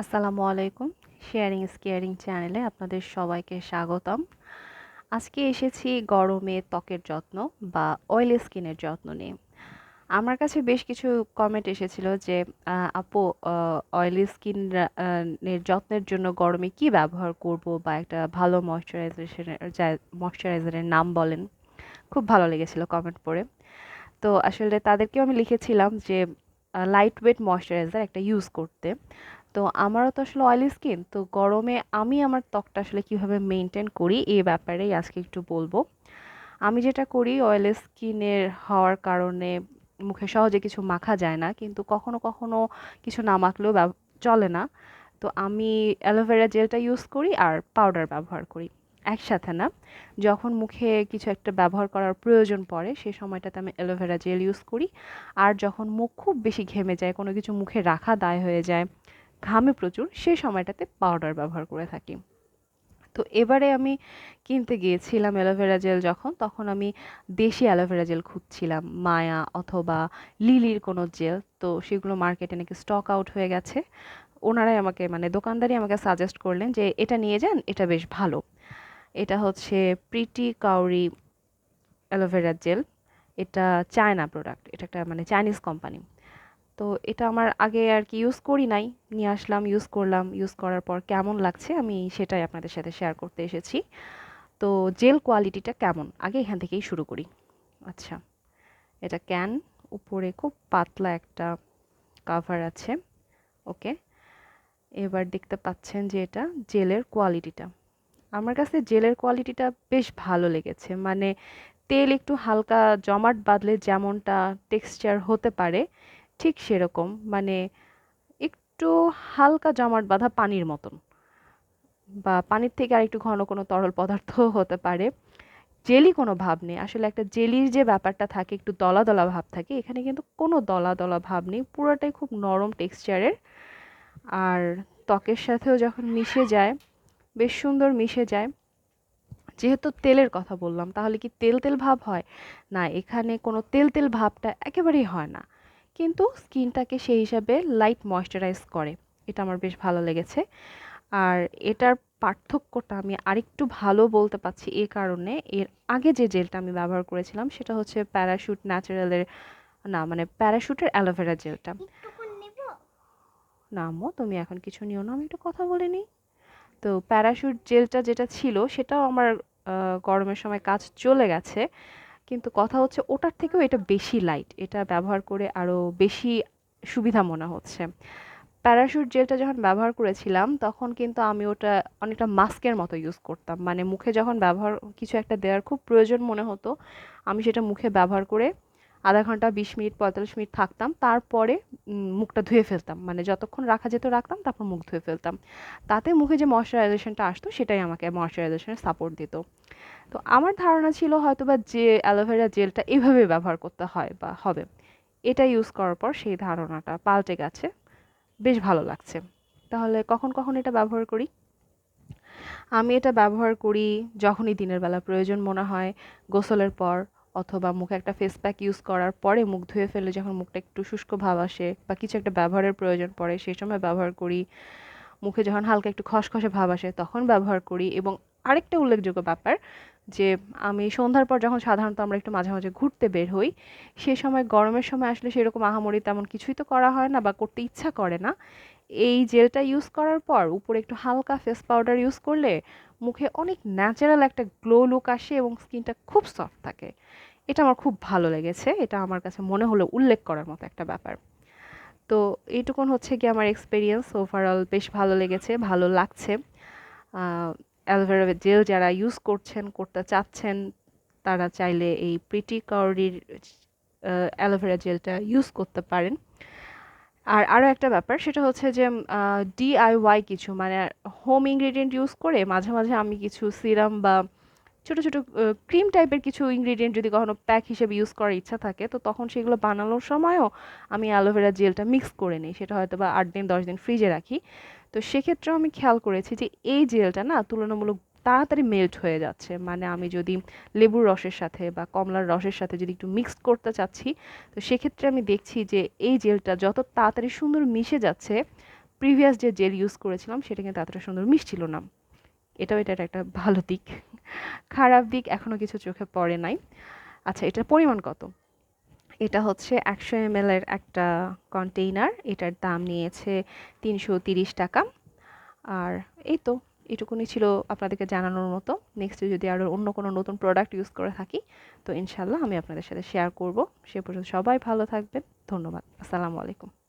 আসসালামু আলাইকুম। শেয়ারিং স্কেয়ারিং চ্যানেলে আপনাদের সবাইকে স্বাগতম। আজকে এসেছি গরমে ত্বকের যত্ন বা অয়েলি স্কিনের যত্ন নিয়ে। আমার কাছে বেশ কিছু কমেন্ট এসেছিল যে আপু অয়েলি স্কিন এর যত্নের জন্য গরমে কি ব্যবহার করব বা একটা ভালো ময়শ্চারাইজেশনের ময়শ্চারাইজারের নাম বলেন। খুব ভালো লেগেছিল কমেন্ট পড়ে। তো আসলে তাদেরকেও আমি লিখেছিলাম যে লাইট ওয়েট ময়শ্চারাইজার একটা ইউজ করতে। তো আমারও তো আসলে অয়েলি স্কিন তো গরমে আমি আমার ত্বকটা আসলে কীভাবে মেনটেন করি এই ব্যাপারেই আজকে একটু বলব। আমি যেটা করি অয়েলি স্কিনের হওয়ার কারণে মুখে সহজে কিছু মাখা যায় না, কিন্তু কখনো কখনো কিছু না মাখলেও চলে না। তো আমি অ্যালোভেরা জেলটা ইউজ করি আর পাউডার ব্যবহার করি একসাথে না। যখন মুখে কিছু একটা ব্যবহার করার প্রয়োজন পড়ে সেই সময়টাতে আমি অ্যালোভেরা জেল ইউজ করি। আর যখন মুখ খুব বেশি ঘেমে যায়, কোনো কিছু মুখে রাখা দায় হয়ে যায় ঘামে প্রচুর সেই সময়টাতে পাউডার ব্যবহার করে থাকি। তো এবারে আমি কিনতে গিয়েছিলাম অ্যালোভেরা জেল যখন, তখন আমি দেশি অ্যালোভেরা জেল খুঁজছিলাম, মায়া অথবা লিলির কোনো জেল তো সেগুলো মার্কেটে নাকি স্টক আউট হয়ে গেছে। ওনারাই আমাকে মানে দোকানদারই আমাকে সাজেস্ট করলেন যে, এটা নিয়ে যান, এটা বেশ ভালো। এটা হচ্ছে pretty cowry aloe vera gel এটা চায়না প্রোডাক্ট এটা একটা মানে চাইনিজ কোম্পানি তো এটা আমার আগে আর কি ইউজ করি নাই। নিয়ে আসলাম ইউজ করলাম ইউজ করার পর কেমন লাগছে আমি সেটাই আপনাদের সাথে শেয়ার করতে এসেছি। তো জেল কোয়ালিটিটা কেমন? আগে এখান থেকেই শুরু করি। আচ্ছা এটা ক্যান উপরে খুব পাতলা একটা কাভার আছে। ওকে, এবার দেখতে পাচ্ছেন যে এটা জেলের কোয়ালিটিটা আমার কাছে জেলের কোয়ালিটিটা বেশ ভালো লেগেছে। মানে তেল একটু হালকা জমাট বাঁধলে যেমনটা টেক্সচার হতে পারে ঠিক সেরকম মানে একটু হালকা জমাট বাঁধা পানির মতন। বা পানির থেকে আরেকটু ঘন কোনো তরল পদার্থ হতে পারে। জেলি কোনো ভাব নেই। আসলে একটা জেলির যে ব্যাপারটা থাকে, একটু দলা দলা ভাব থাকে, এখানে কিন্তু কোনো দলা দলা ভাব নেই। পুরোটাই খুব নরম টেক্সচারের। আর ত্বকের সাথেও যখন মিশে যায়, বেশ সুন্দর মিশে যায়। যেহেতু তেলের কথা বললাম, তাহলে কি তেল তেল ভাব হয়? না, এখানে কোনো তেল তেল ভাবটা একেবারেই হয় না। কিন্তু স্কিনটাকে সেই হিসাবে লাইট ময়শ্চারাইজ করে। এটা আমার বেশ ভালো লেগেছে। আর এটার পার্থক্যটা আমি আরেকটু ভালো বলতে পারছি এই কারণে এর আগে যে জেলটা আমি ব্যবহার করেছিলাম সেটা হচ্ছে প্যারাশুট ন্যাচারালের না মানে প্যারাশুটের অ্যালোভেরা জেলটা না আম্মু তুমি এখন কিছু নিও না আমি একটু কথা বলে নিই। তো প্যারাশুট জেলটা যেটা ছিল সেটাও আমার গরমের সময় কাজ চলে গেছে। কিন্তু কথা হচ্ছে ওটার থেকেও এটা বেশি লাইট এটা ব্যবহার করে আরও বেশি সুবিধা মনে হচ্ছে। প্যারাশুট জেলটা যখন ব্যবহার করেছিলাম, তখন কিন্তু আমি ওটা অনেকটা মাস্কের মতো ইউজ করতাম। মানে মুখে যখন ব্যবহার, কিছু একটা দেওয়ার খুব প্রয়োজন মনে হতো, আমি সেটা মুখে ব্যবহার করে আধা ঘণ্টা, বিশ মিনিট, পঁয়তাল্লিশ মিনিট থাকতাম। তারপরে মুখটা ধুয়ে ফেলতাম। মানে যতক্ষণ রাখা যেত রাখতাম, তারপর মুখ ধুয়ে ফেলতাম। তাতে মুখে যে ময়শ্চারাইজেশনটা আসতো, সেটাই আমাকে ময়শ্চারাইজেশনের সাপোর্ট দিত। তো আমার ধারণা ছিল হয়তোবা যে অ্যালোভেরা জেলটা এভাবে ব্যবহার করতে হয় বা হবে। এটা ইউজ করার পর সেই ধারণাটা পাল্টে গেছে। বেশ ভালো লাগছে। তাহলে কখন কখন এটা ব্যবহার করি? আমি এটা ব্যবহার করি যখনই দিনের বেলা প্রয়োজন মনে হয়, গোসলের পর অথবা মুখে একটা ফেস প্যাক ইউজ করার পরে মুখ ধুয়ে ফেলে যখন মুখটা একটু শুষ্ক ভাব আসে বা কিছু একটা ব্যবহারের প্রয়োজন পড়ে, সেই সময় ব্যবহার করি। মুখে যখন হালকা একটু খসখসে ভাব আসে তখন ব্যবহার করি এবং আরেকটা উল্লেখযোগ্য ব্যাপার যে আমি সন্ধ্যার পর যখন সাধারণত আমরা একটু মাঝে মাঝে ঘুরতে বের হই, সে সময় গরমের সময় আসলে সেরকম আহামরি তেমন কিছুই তো করা হয় না বা করতে ইচ্ছা করে না। এই জেলটা ইউজ করার পর উপরে একটু হালকা ফেস পাউডার ইউজ করলে মুখে অনেক ন্যাচারাল একটা গ্লো লুক আসে এবং স্কিনটা খুব সফট থাকে। এটা আমার খুব ভালো লেগেছে। এটা আমার কাছে মনে হলো উল্লেখ করার মতো একটা ব্যাপার। তো এইটুকুন হচ্ছে কি আমার এক্সপিরিয়েন্স ওভারঅল বেশ ভালো লেগেছে, ভালো লাগছে। অ্যালোভেরা জেল যারা ইউজ করছেন, করতে চাচ্ছেন, তারা চাইলে এই প্রিটি কাউরির অ্যালোভেরা জেলটা ইউজ করতে পারেন। আর আরও একটা ব্যাপার, সেটা হচ্ছে যে ডিআইওয়াই কিছু মানে হোম ইনগ্রেডিয়েন্ট ইউজ করে মাঝে মাঝে আমি কিছু সিরাম বা ছোট ছোট ক্রিম টাইপের কিছু ইনগ্রেডিয়েন্ট যদি কখনো প্যাক হিসেবে ইউজ করার ইচ্ছা থাকে, তো তখন সেগুলো বানানোর সময়ও আমি অ্যালোভেরা জেলটা মিক্স করে নিই। সেটা হয়তো বা আট দিন, দশ দিন ফ্রিজে রাখি। তো সেক্ষেত্রেও আমি খেয়াল করেছি যে, এই জেলটা না তুলনামূলক তাড়াতাড়ি মেল্ট হয়ে যাচ্ছে। মানে আমি যদি লেবুর রসের সাথে বা কমলার রসের সাথে যদি একটু মিক্সড করতে চাচ্ছি, তো সেক্ষেত্রে আমি দেখছি যে এই জেলটা যত তাড়াতাড়ি সুন্দর মিশে যাচ্ছে প্রিভিয়াস যে জেল ইউজ করেছিলাম, সেটা কিন্তু এতটা সুন্দর মিশছিল না। এটাও এটার একটা ভালো দিক। খারাপ দিক এখনও কিছু চোখে পড়ে নাই। আচ্ছা এটার পরিমাণ কত? এটা হচ্ছে একশো এম এর একটা কন্টেইনার এটার দাম নিয়েছে তিনশো তিরিশ টাকা। আর এই তো এটুকুনি ছিল আপনাদেরকে জানানোর মতো। নেক্সটে যদি আরও অন্য কোনো নতুন প্রোডাক্ট ইউজ করে থাকি, তো ইনশাল্লাহ আমি আপনাদের সাথে শেয়ার করব। সে পর্যন্ত সবাই ভালো থাকবেন। ধন্যবাদ। আসসালামু আলাইকুম।